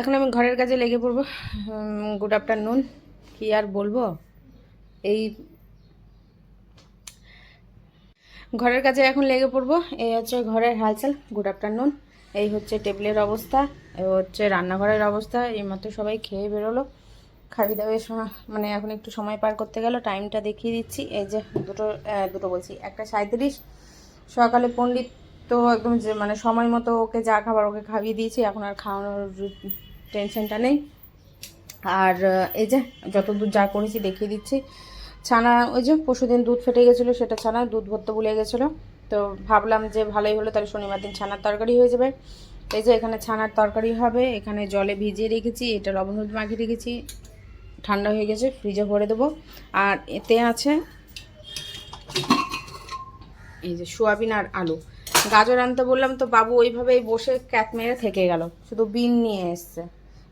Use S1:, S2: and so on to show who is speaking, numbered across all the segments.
S1: এখন আমি ঘরের কাজে লেগে পড়ব। গুড আফটারনুন কি আর বলব? এই ঘরের কাজে এখন লেগে পড়ব। এই হচ্ছে ঘরের হালচাল। গুড আফটারনুন এই হচ্ছে টেবিলের অবস্থা। এই হচ্ছে রান্নাঘরের অবস্থা। এইমাত্র সবাই খেয়ে বেরোলো। খাবি দাবে সময় মানে এখন একটু সময় পার করতে গেল। টাইমটা দেখিয়ে দিচ্ছি। এই যে দুটো দুটো বলছি। একটা সাঁত্রিশ সকালে পণ্ডিত তো একদম যে মানে সময় মতো ওকে যা খাবার ওকে খাইয়ে দিয়েছি। এখন আর খাওয়ানোর টেনশনটা নেই। আর এই যে যতদূর যা করেছি দেখিয়ে দিচ্ছি। ছানা, ওই যে পরশুদিন দুধ ফেটে গেছিল, সেটা ছানা দুধ ভরতে ভুলে গেছিল। তো ভাবলাম যে ভালোই হলো, তাহলে শনিবার দিন ছানার তরকারি হয়ে যাবে। এই যে এখানে ছানার তরকারি হবে, এখানে জলে ভিজিয়ে রেখেছি, এটা লবণ হলুদ মাখিয়ে রেখেছি। ঠান্ডা হয়ে গেছে, ফ্রিজে ভরে দেবো। আর এতে আছে এই যে সোয়াবিন আর আলু। গাজর আনতে বললাম তো বাবু ওইভাবেই বসে ক্যাট মেরে থেকে গেল, শুধু বিন নিয়ে এসছে।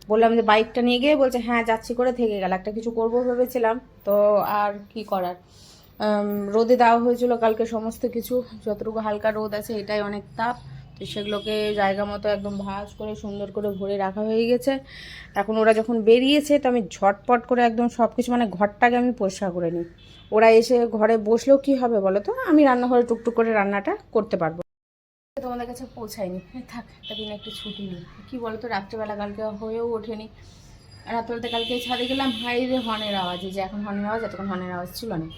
S1: বললাম যে বাইকটা নিয়ে গিয়ে বলছে হ্যাঁ যাচ্ছি করে থেকে গেল। একটা কিছু করব ভেবেছিলাম। তো আর কি করার? রোদে দেওয়া হয়েছিল কালকে সমস্ত কিছু। যতটুকু হালকা রোদ আছে, এটাই অনেক তাপ। তো সেগুলোকে জায়গা মতো একদম ভাঁজ করে, সুন্দর করে ভরে রাখা হয়ে গেছে। এখন ওরা যখন বেরিয়েছে, তো আমি ঝটপট করে একদম সব কিছু মানে ঘরটাকে আমি পরিষ্কার করে নিই। ওরা এসে ঘরে বসলেও কি হবে বলো তো? আমি রান্নাঘরে টুকটুক করে রান্নাটা করতে পারব। তোমাদের কাছে পৌঁছায়নি। এ থাক, একটা দিন একটু ছুটি নিই। কী বলো তো রাত্রেবেলা কালকে হয়েও ওঠেনি। রাত্রেবেলাতে কালকে ছাদে গেলাম হাই রে, হর্নের আওয়াজ। যে এখন হর্নের আওয়াজ, এতক্ষণ হর্নের আওয়াজ ছিল না।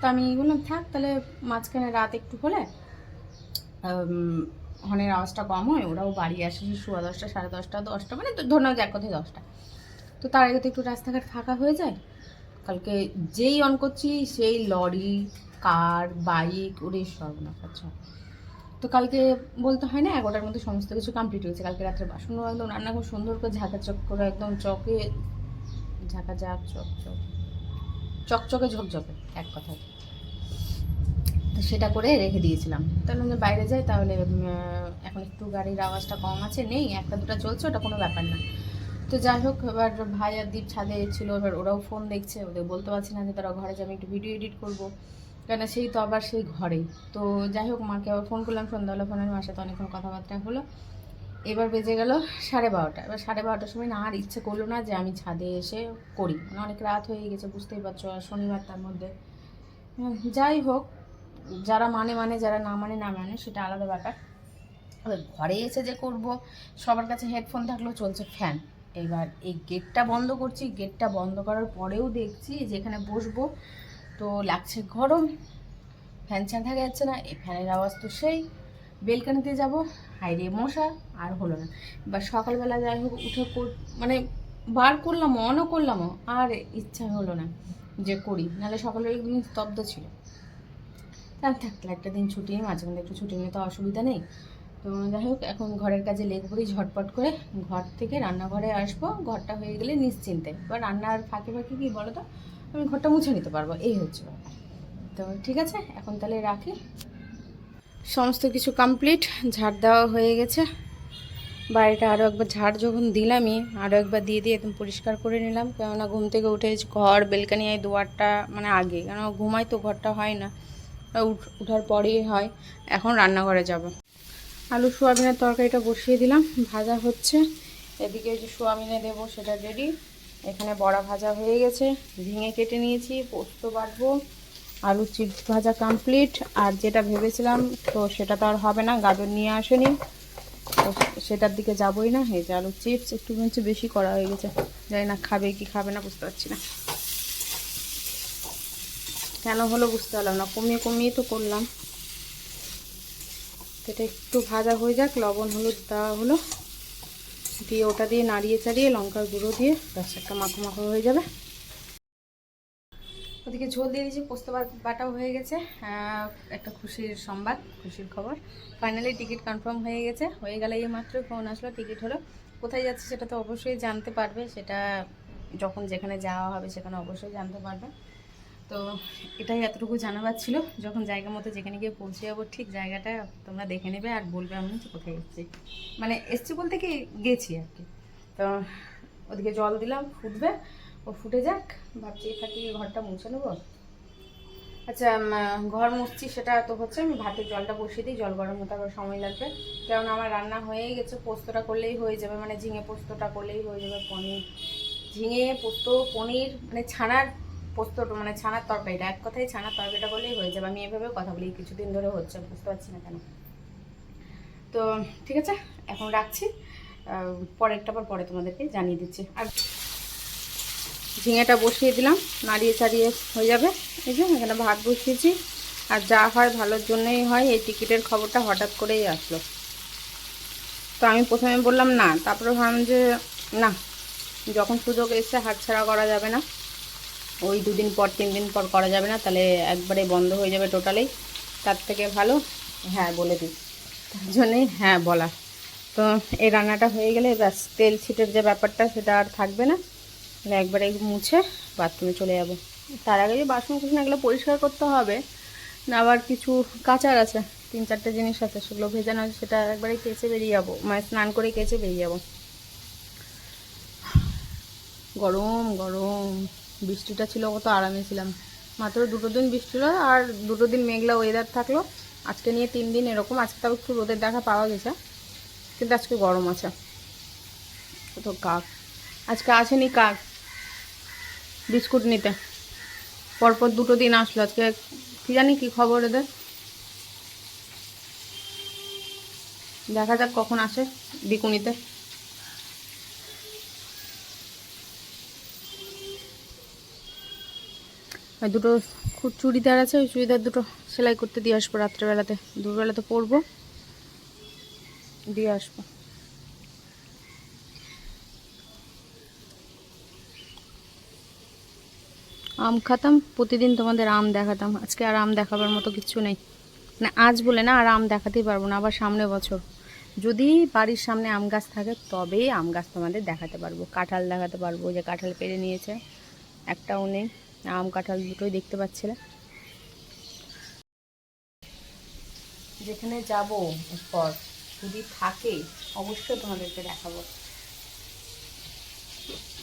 S1: তো আমি বললাম, থাক, তাহলে মাঝখানে রাত একটু হলে হর্নের আওয়াজটা কম হয়, ওরাও বাড়ি আসে সোয়া দশটা, সাড়ে দশটা দশটা মানে ধরে নাও এক কথায় দশটা। তো তার আগে তো একটু রাস্তাঘাট ফাঁকা হয়ে যায়। কালকে যেই অন করছি, সেই লরি, কার, বাইক, ওরে সব না আচ্ছা। তো কালকে বলতে হয় না, এগারোটার মধ্যে সমস্ত কিছু কমপ্লিট হয়েছে। কালকে রাত্রে বাসনও একদম রান্না খুব সুন্দর করে ঝাঁকা চক করে একদম চকে ঝাঁকা ঝাঁক চক চক, চকচকে, ঝকঝকে, এক কথায় তো সেটা করে রেখে দিয়েছিলাম। তাহলে আমি বাইরে যাই, তাহলে এখন একটু গাড়ির আওয়াজটা কম আছে, নেই, একটা দুটো চলছে, ওটা কোনো ব্যাপার না। তো যাই হোক, এবার ভাই আর দীপ ছাদে ছিল, এবার ওরাও ফোন দেখছে, ওদের বলতে পারছি না যে তারা ঘরে যাবে, একটু ভিডিও এডিট করব। কেন সেই তো আবার সেই ঘরেই। তো যাই হোক, মাকে আবার ফোন করলাম, সন্ধ্যাবেলা ফোনের মার সাথে অনেকক্ষণ কথাবার্তা হলো। এবার বেজে গেল সাড়ে বারোটা। এবার সাড়ে বারোটার সময় না আর ইচ্ছে করল না যে আমি ছাদে এসে করি। মানে অনেক রাত হয়ে গেছে, বুঝতেই পারছ, আর শনিবার তার মধ্যে। যাই হোক, যারা মানে মানে যারা না মানে না মানে সেটা আলাদা ব্যাপার। ঘরে এসে যে করব, সবার কাছে হেডফোন থাকলেও চলছে ফ্যান এবার এই গেটটা বন্ধ করছি। গেটটা বন্ধ করার পরেও দেখছি যেখানে বসবো তো লাগছে গরম। ফ্যান ছাড়া যাচ্ছে না, এই ফ্যানের আওয়াজ তো সেই। বেলকানিতে যাব হাইরে মশা, আর হলো না। এবার সকালবেলা যাই হোক, উঠে মানে বার করলাম, অনও করলামও আর ইচ্ছা হলো না যে করি। নাহলে সকালে একদিন স্তব্ধ ছিল। থাক থাক, একটা দিন ছুটি, মাঝে মধ্যে একটু ছুটি নিয়ে তো অসুবিধা নেই। তো যাই হোক, এখন ঘরের কাজে লেগে পড়ি ঝটপট করে ঘর থেকে রান্নাঘরে আসব। ঘরটা হয়ে গেলে নিশ্চিন্তে। এবার রান্নার ফাঁকে ফাঁকে কি বলো তো আমি ঘরটা মুছে নিতে পারব, এই হচ্ছে তো ঠিক আছে, এখন তাহলে রাখি। সমস্ত কিছু কমপ্লিট ঝাড় দেওয়া হয়ে গেছে। বাড়িটা আরও একবার ঝাড় যখন দিলামই আরও একবার দিয়ে দিয়ে একদম পরিষ্কার করে নিলাম। কেননা ঘুম থেকে উঠে ঘর, বেলকানি এই দুয়ারটা মানে আগে কেন ঘুমাই তো ঘরটা হয় না। উঠ- উঠার পরেই হয়। এখন রান্নাঘরে যাব। আলু সোয়াবিনের তরকারিটা বসিয়ে দিলাম, ভাজা হচ্ছে। এদিকে যে সোয়াবিনে দেবো, সেটা রেডি এখানে বড়া ভাজা হয়ে গেছে। ঝিঙে কেটে নিয়েছি, পোস্ত বাটবো আলু চিপস ভাজা কমপ্লিট আর যেটা ভেবেছিলাম, তো সেটা তো আর হবে না, গাজর নিয়ে আসেনি। তো সেটার দিকে যাবোই না, এই যে আলু চিপস একটু বলছি বেশি করা হয়ে গেছে। জানি না খাবে কি খাবে না, বুঝতে পারছি না। কেন হলো বুঝতে পারলাম না, কমিয়ে কমিয়ে তো করলাম। এটা একটু ভাজা হয়ে যাক, লবণ, হলুদ দেওয়া হলো। দিয়ে ওটা দিয়ে নাড়িয়ে চাড়িয়ে লঙ্কার গুঁড়ো দিয়ে ব্যাস, একটা মাখো মাখো হয়ে যাবে। ওদিকে ঝোল দিয়ে দিয়েছি, পোস্ত বাটাও হয়ে গেছে একটা খুশির সংবাদ, খুশির খবর। ফাইনালি টিকিট কনফার্ম হয়ে গেছে। হয়ে গেলে এই মাত্র ফোন আসলো টিকিট হলো। কোথায় যাচ্ছে সেটা তো অবশ্যই জানতে পারবে, সেটা যখন যেখানে যাওয়া হবে সেখানে অবশ্যই জানতে পারবে। তো এটাই এতটুকু জানাবার ছিল। যখন জায়গা মতো যেখানে গিয়ে পৌঁছে যাব, ঠিক জায়গাটা তোমরা দেখে নেবে আর বলবে আমি যে কোথায় এসেছি। মানে এসছি বলতে কি গেছি আর কি। তো ওদিকে জল দিলাম, ফুটবে, ও ফুটে যাক। ভাবছি থাকি ঘরটা মুছে নেব। আচ্ছা ঘর মুছছি সেটা তো হচ্ছে আমি ভাতের জলটা বসিয়ে দিই, জল গরম হতে আবার সময় লাগবে। কারণ আমার রান্না হয়েই গেছে, পোস্তটা করলেই হয়ে যাবে মানে ঝিঙে পোস্তটা করলেই হয়ে যাবে, পনির। ঝিঙে পোস্ত, পনির মানে ছানার পোস্ত মানে ছানার তরকারিটা, এক কথায় ছানার তরকারিটা বলেই হয়ে যাবে। আমি এভাবে কথা বলি, কিছুদিন ধরে হচ্ছে, বুঝতে পারছি না কেন। তো ঠিক আছে, এখন রাখছি। পরেরটা পর পরে তোমাদেরকে জানিয়ে দিচ্ছি। আর ঝিঙেটা বসিয়ে দিলাম, নাড়িয়ে চাড়িয়ে হয়ে যাবে। এই যে, এখানে ভাত বসিয়েছি। আর যা হয় ভালোর জন্যই হয়, এই টিকিটের খবরটা হঠাৎ করেই আসলো। তো আমি প্রথমে বললাম, না, তারপরে ভাবলাম যে, না, যখন সুযোগ এসছে, হাতছাড়া করা যাবে না। ওই দুদিন পর, তিন দিন পর করা যাবে না, তাহলে একবারে বন্ধ হয়ে যাবে টোটালি তার থেকে ভালো? হ্যাঁ বলে দিই। তার জন্যই হ্যাঁ বলা তো এই রান্নাটা হয়ে গেলে ব্যাস, তেল ছিটের যে ব্যাপারটা, সেটা আর থাকবে না। তাহলে একবারে মুছে বাথরুমে চলে যাব। তার আগে যে বাসন কুসন এগুলো পরিষ্কার করতে হবে, না আবার কিছু কাচার আছে, তিন চারটে জিনিস আছে, সেগুলো ভেজানো আছে সেটা একবারে কেচে বেরিয়ে যাব মানে স্নান করে কেচে বেরিয়ে যাব। গরম গরম। বৃষ্টিটা ছিল, কত আরামে ছিলাম। মাত্র দুটো দিন বৃষ্টি হলো আর দুটো দিন মেঘলা ওয়েদার থাকল। আজকে নিয়ে তিন দিন এরকম, আজকে তাও একটু রোদের দেখা পাওয়া গেছে, কিন্তু আজকে গরম আছে। তো কাক। আজকে আসেনি কাক বিস্কুট নিতে। পরপর দুটো দিন আসলো, আজকে কি জানি কি খবর এদের দেখা যাক কখন আসে বিকুনিতে আর দুটো খুব চুড়িদার আছে, ওই চুড়িদার দুটো সেলাই করতে দিয়ে আসব রাত্রেবেলাতে। দুপুরবেলাতে পরবো, দিয়ে আসব। আম খাতাম, প্রতিদিন তোমাদের আম দেখাতাম। আজকে আর আম দেখাবার মতো কিছু নেই। না, আজ বলে না, আর আম দেখাতেই পারব না, আবার সামনে বছর। যদি বাড়ির সামনে আম গাছ থাকে, তবেই আম গাছ তোমাদের দেখাতে পারব। কাঁঠাল দেখাতে পারব যে কাঁঠাল পেরে নিয়েছে, একটাও নেই। আম কাঁঠাল দুটোই দেখতে পাচ্ছিলে। যেখানে যাব এরপর যদি থাকে, অবশ্যই তোমাদেরকে দেখাবো।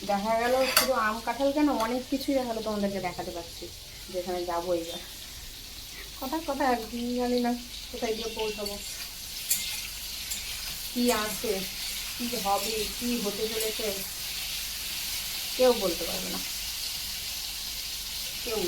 S1: দেখা গেল শুধু আম কাঁঠাল কেন? অনেক কিছুই দেখাল তোমাদেরকে দেখাতে পারছি যেখানে যাব এবার কথা কথা জানি না কোথায় গিয়ে পৌঁছাবো। কি আছে? কি হবে? কি হতে চলেছে? কেউ বলতে পারবে না। কেউ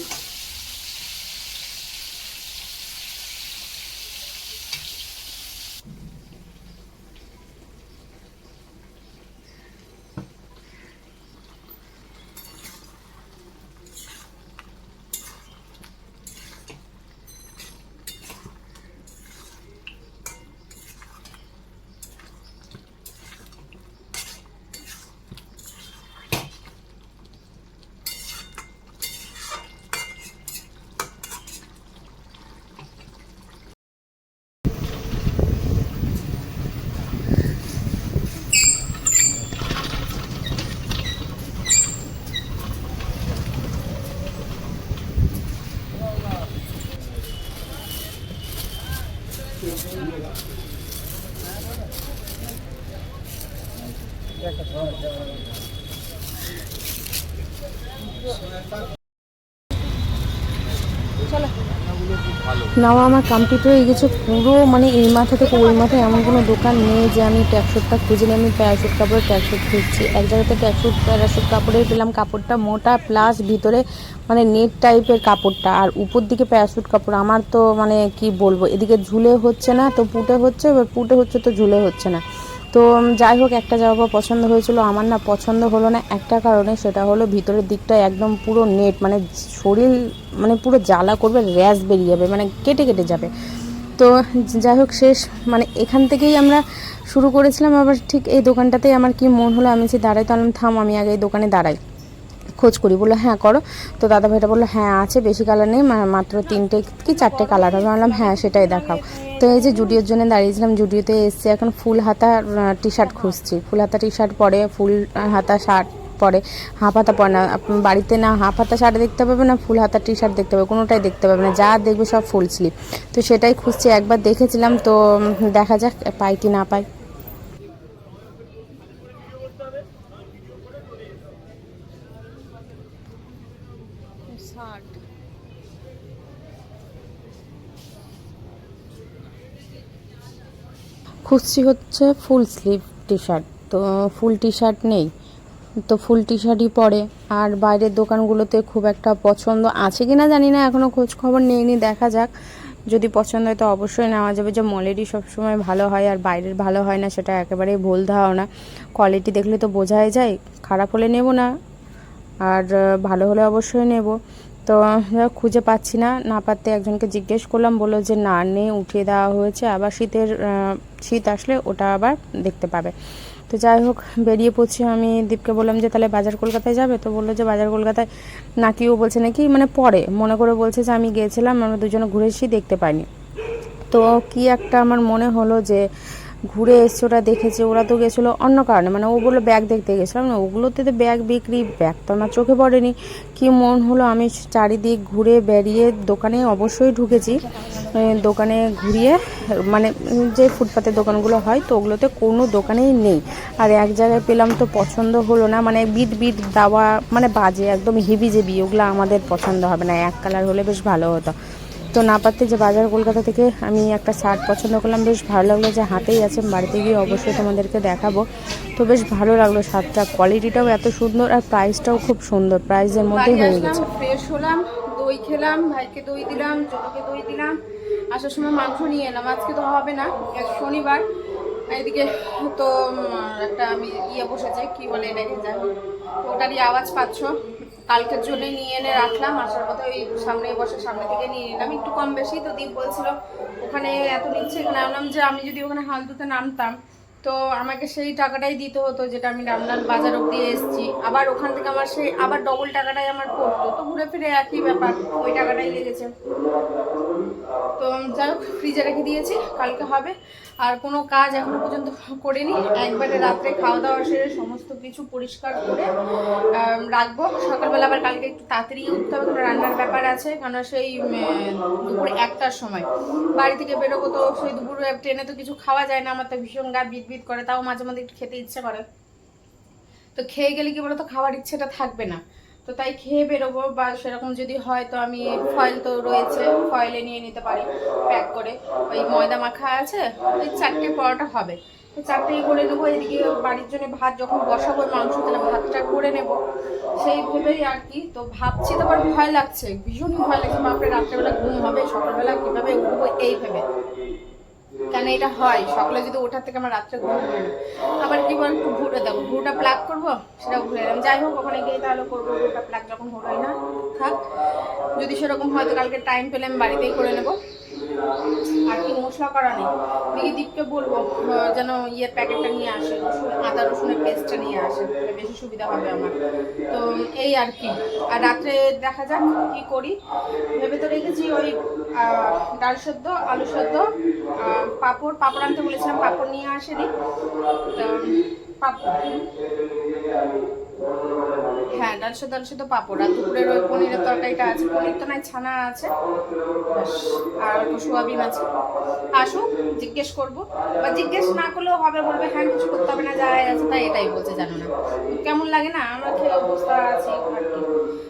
S1: নাও, আমার কমপ্লিট হয়ে গেছে পুরো মানে এই মাথা থেকে ওই মাথায় এমন কোনো দোকান নেই যে আমি ট্যাক্সুটটা খুঁজে নিয়ে আমি প্যারাশুট কাপড়ের ট্যাক্সুট খুঁজছি। এক জায়গাতে ট্যাক্সুট প্যারাশুট কাপড়ের পেলাম, কাপড়টা মোটা প্লাস ভিতরে মানে নেট টাইপের কাপড়টা। আর উপর দিকে প্যারাশুট কাপড়, আমার তো মানে কি বলব, এদিকে ঝুলে হচ্ছে না, তো পুটে হচ্ছে, এবার পুটে হচ্ছে তো ঝুলে হচ্ছে না। তো যাই হোক, একটা জামা পছন্দ হয়েছিল, আমার না পছন্দ হলো না একটা কারণে, সেটা হলো ভিতরের দিকটা একদম পুরো নেট মানে শরীর মানে পুরো জ্বালা করবে, র্যাশ বেরিয়ে যাবে মানে কেটে কেটে যাবে। তো যাই হোক, শেষ মানে এখান থেকেই আমরা শুরু করেছিলাম, আবার ঠিক এই দোকানটাতেই আমার কি মন হলো, আমি সে দাঁড়াই, তাহলে থাম, আমি আগে এই দোকানে দাঁড়াই। খোঁজ করি। বলল হ্যাঁ করো। তো দাদা ভাইটা বলল হ্যাঁ আছে, বেশি কালার নেই মাত্র তিনটে কি চারটে কালার হবে? বললাম হ্যাঁ সেটাই দেখাও। তো এই যে জুডিওর জন্য দাঁড়িয়েছিলাম, জুডিওতে এসছি, এখন ফুল হাতা টি শার্ট খুঁজছি। ফুল হাতা টি শার্ট পরে, ফুল হাতা শার্ট পরে, হাফ হাতা পরে না বাড়িতে না হাফ হাতা শার্ট দেখতে পাবে না, ফুল হাতা টি শার্ট দেখতে পাবে, কোনোটাই দেখতে পাবে না, যা দেখবে সব ফুল স্লিপ। তো সেটাই খুঁজছি, একবার দেখেছিলাম, তো দেখা যাক, পাই কি না পাই।
S2: খুঁজছি হচ্ছে ফুল স্লিভ টি শার্ট তো ফুল টি শার্ট নেই, তো ফুল টি শার্টই পরে। আর বাইরের দোকানগুলোতে খুব একটা পছন্দ আছে কি না জানি না এখনও খোঁজ খবর নেইনি, দেখা যাক। যদি পছন্দ হয় তো অবশ্যই নেওয়া যাবে। যে মলেরই সবসময় ভালো হয় আর বাইরের ভালো হয় না, সেটা একেবারেই ভুল ধারণা। কোয়ালিটি দেখলে তো বোঝাই যায়, খারাপ হলে নেব না, আর ভালো হলে অবশ্যই নেব। তো খুঁজে পাচ্ছি না না পারতে একজনকে জিজ্ঞেস করলাম, বলল যে না নেই উঠিয়ে দেওয়া হয়েছে। আবার শীতের শীত আসলে ওটা আবার দেখতে পাবে। তো যাই হোক, বেরিয়ে পড়ছি আমি। দীপকে বললাম যে, তাহলে বাজার কলকাতায় যাবে? তো বলল যে, বাজার কলকাতায়? নাকি ও বলছে নাকি মানে পরে। মনে করে বলছে যে, আমি গিয়েছিলাম, আমরা দুজনে ঘুরে দেখতে পাইনি। তো কি একটা আমার মনে হলো যে ঘুরে এসছে, ওরা দেখেছে, ওরা তো গেছিল অন্য কারণে মানে ও বলল ব্যাগ দেখতে গেছিলাম না, ওগুলোতে তো ব্যাগ বিক্রি ব্যাগ তো আমার চোখে পড়েনি। কি মন হলো, আমি চারিদিক ঘুরে বেরিয়ে দোকানে অবশ্যই ঢুকেছি। দোকানে ঘুরিয়ে মানে যে ফুটপাতের দোকানগুলো হয়, তো ওগুলোতে কোনো দোকানেই নেই। আর এক জায়গায় পেলাম তো পছন্দ হলো না মানে বিট বিট দেওয়া মানে বাজে, একদম হেভি জেবি ওগুলো আমাদের পছন্দ হবে না, এক কালার হলে বেশ ভালো হতো। তো না পারতে যে বাজার কলকাতা থেকে আমি একটা শার্ট পছন্দ করলাম। বেশ ভালো লাগল যে হাতেই আছে বাড়িতে গিয়ে অবশ্যই তোমাদেরকে দেখাবো। তো বেশ ভালো লাগল শার্টটা কোয়ালিটিটাও এত সুন্দর আর প্রাইসটাও খুব সুন্দর প্রাইসের মধ্যে হয়ে গেছে।
S1: ফ্রেশ হলাম দই খেলাম ভাইকে দই দিলাম জোকে দই দিলাম আসার সময় মাংস নিয়ে এলাম আজকে তো হবে না শনিবার। এদিকে তো একটা আমি ইয়ে বসেছে কি বলে এটাকে যাই হোক, ওটারই আওয়াজ পাচ্ছ। কালকের জন্য নিয়ে এনে রাখলাম। আসার কথা ওই সামনে বসে সামনে থেকে নিয়ে নিলাম। একটু কম বেশি তো দীপ বলছিল। ওখানে এত নিচ্ছে নামলাম যে আমি যদি ওখানে হাল দুতে নামতাম, তো আমাকে সেই টাকাটাই দিতে হতো যেটা আমি রামলাল বাজার অব্দি এসেছি। আবার ওখান থেকে আমার সেই, আবার ডবল টাকাটাই আমার পড়তো। তো ঘুরে ফিরে একই ব্যাপার, ওই টাকাটাই লেগেছে। তো যাই হোক ফ্রিজে রেখে দিয়েছি, কালকে হবে। আর কোনো কাজ এখনও পর্যন্ত করিনি। একবারে রাত্রে খাওয়া দাওয়া সেরে সমস্ত কিছু পরিষ্কার করে রাখব। সকালবেলা আবার কালকে একটু তাড়াতাড়ি উঠতে হবে কারণ রান্নার ব্যাপার আছে কারণ সেই দুপুর একটার সময়। বাড়ি থেকে বেরোবো তো সেই দুপুর ট্রেনে তো কিছু খাওয়া যায় না, আমার তো ভীষণ গা বিট করে, তাও মাঝে মাঝে একটু খেতে ইচ্ছে করে। তো খেয়ে গেলে কি বলতো, খাওয়ার ইচ্ছেটা থাকবে না। তো তাই খেয়ে বেরোবো বা সেরকম যদি হয় তো আমি ফয়েল তো রয়েছে ফয়েলে নিয়ে নিতে পারি প্যাক করে। ওই ময়দা মাখা আছে, ওই চারটে পরোটা হবে। তো চারটেই করে নেব, এদিকে বাড়ির জন্য ভাত যখন বসাবো মাংস তাহলে ভাতটা করে নেব। সেই ভেবেই আর কি, তো ভাবছি তো আবার ভয় লাগছে, ভীষণই ভয় লাগছে বাপরে রাত্রেবেলা ঘুম হবে, সকালবেলা কীভাবে উঠবো, এই ভেবে। কেন এটা হয়? সকালে যদি ওঠার থেকে আমার রাত্রে ঘুম না আবার কি বল একটু ঘুরে দেবো ভুটা প্লাগ করব সেটা ঘুরে এলাম যাই হোক, ওখানে গিয়ে তাহলে করব ঘুরটা প্লাগ যখন হলোই না, থাক। যদি সেরকম হয়তো কালকে টাইম পেলে আমি বাড়িতেই করে নেব। আর কি মশলা করা নেই। দীপকে বলব যেন ইয়ের প্যাকেটটা নিয়ে আসে রসুন আদা রসুনের পেস্টটা নিয়ে আসে বেশি সুবিধা হবে আমার। তো এই আর কি। আর রাত্রে দেখা যাক কি করি। ভেবে তো রেখেছি ওই ডাল সেদ্ধ আলু আহ, পাঁপড় পাঁপড় আনতে বলেছিলাম পাঁপড় নিয়ে আসেনি। পাঁপড়। হ্যাঁ ডাল সেদ্ধ ডাল সেদ্ধ পাঁপড় আর দুপুরের ওই পনিরের তরকারিটা আছে। পনির তো নাই, ছানা আছে। আর অল্প সোয়াবিন আছে। আসুক জিজ্ঞেস করব। বা জিজ্ঞেস না করলেও হবে, বলবে হ্যাঁ কিছু করতে হবে না যাই আছে, তাই এটাই বলছে, জানো না। কেমন লাগে না? আমরা খেয়ে অবস্থা আছি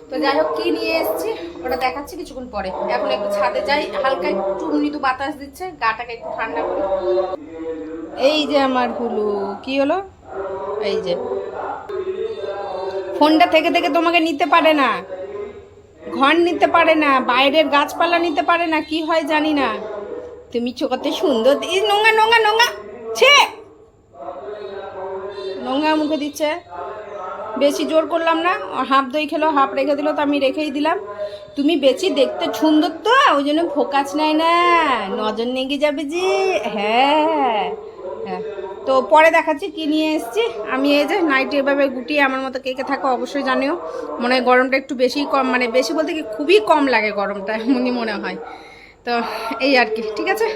S1: তো যাই হোক, কি নিয়ে এসেছি? ওটা দেখাচ্ছি কিছুক্ষণ পরে। এখন একটু ছাদে যাই। হালকা একটু মৃদু বাতাস দিচ্ছে, গাটাকে একটু ঠান্ডা করি। এই যে আমার হুলু, কি হলো? এই যে ফোনটা থেকে থেকে তোমাকে নিতে পারে না। ঘর নিতে পারে না, বাইরের গাছপালা নিতে পারে না, কি হয় জানি না। তুমি চোখতে সুন্দর এই নোংা নোংা নোংা ছে! নোংা মুখে দিচ্ছে। বেশি জোর করলাম না, হাফ দই খেলো, হাফ রেখে দিল, তো আমি রেখেই দিলাম। তুমি বেশি দেখতে সুন্দর তো, ওই জন্য ফোকাস নেয় না, নজর নেগে যাবে যে হ্যাঁ হ্যাঁ। তো পরে দেখাচ্ছি কি নিয়ে এসেছি। আমি এই যে নাইটি এভাবে গুটিয়ে আমার মতো কেকে থাকো অবশ্যই জানিও। মনে হয় গরমটা একটু বেশি কম মানে বেশি বলতে কি খুবই কম লাগে গরমটা, এমনই মনে হয়। তো এই আর কি, ঠিক আছে?